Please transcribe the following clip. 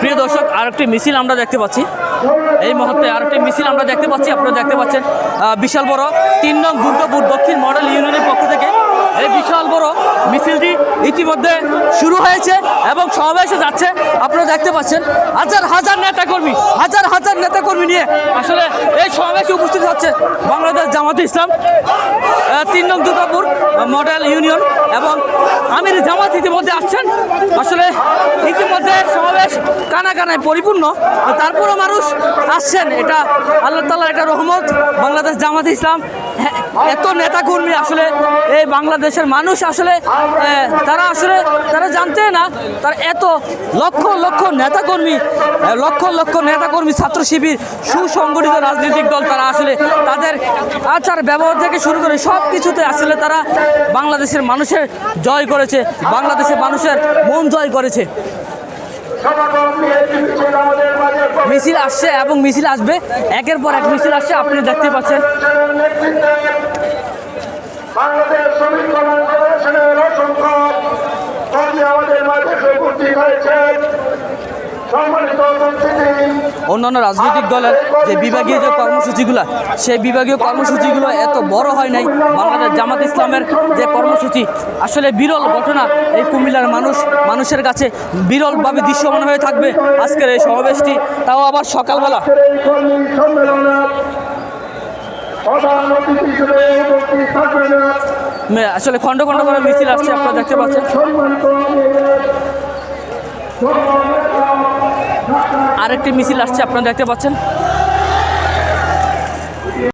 প্রিয় দর্শক, আরেকটি মিছিল আমরা দেখতে পাচ্ছি। এই মুহূর্তে আরেকটি মিছিল আমরা দেখতে পাচ্ছি। আপনারা দেখতে পাচ্ছেন বিশাল বড় তিন নং দুর্গাপুর দক্ষিণ মডেল ইউনিয়নের পক্ষ থেকে এই বিশাল বড় মিছিলটি ইতিমধ্যে শুরু হয়েছে এবং সমাবেশে যাচ্ছে। আপনারা দেখতে পাচ্ছেন, হাজার হাজার নেতাকর্মী, হাজার হাজার নেতাকর্মী নিয়ে আসলে এই সমাবেশে উপস্থিত হচ্ছে বাংলাদেশ জামাতে ইসলাম তিন নং দুর্গাপুর মডেল ইউনিয়ন এবং আমির জামাত ইতিমধ্যে আসছেন। আসলে কানা কানায় পরিপূর্ণ। তারপরও মানুষ আসছেন। এটা আল্লাহ তালার একটা রহমত। বাংলাদেশ জামাত ইসলাম হ্যাঁ, এত নেতাকর্মী আসলে এই বাংলাদেশের মানুষ আসলে তারা আসলে তারা জানতে না তার এত লক্ষ লক্ষ নেতাকর্মী লক্ষ লক্ষ নেতাকর্মী ছাত্র শিবির সুসংগঠিত রাজনৈতিক দল তারা আসলে তাদের আচার ব্যবহার থেকে শুরু করে সব কিছুতে আসলে তারা বাংলাদেশের মানুষের জয় করেছে বাংলাদেশের মানুষের মন জয় করেছে। মিছিল আসছে এবং মিছিল আসবে। একের পর এক মিছিল আসছে, আপনি দেখতে পাচ্ছেন। আমাদের সম্মানিত উপস্থিতি অন্যান্য রাজনৈতিক দলের যে বিভাগীয় যে কর্মসূচিগুলো, সেই বিভাগীয় কর্মসূচিগুলো এত বড় হয় নাই। বাংলাদেশ জামাত ইসলামের যে কর্মসূচি, আসলে বিরল ঘটনা। এই কুমিল্লার মানুষ, মানুষের কাছে বিরলভাবে দৃশ্যমান হয়ে থাকবে আজকের এই সমাবেশটি। তাও আবার সকালবেলা। আসলে খণ্ড খণ্ড করে মিছিল আসছে, আপনারা দেখতে পাচ্ছেন। আরেকটি মিছিল আসছে আপনারা দেখতে পাচ্ছেন।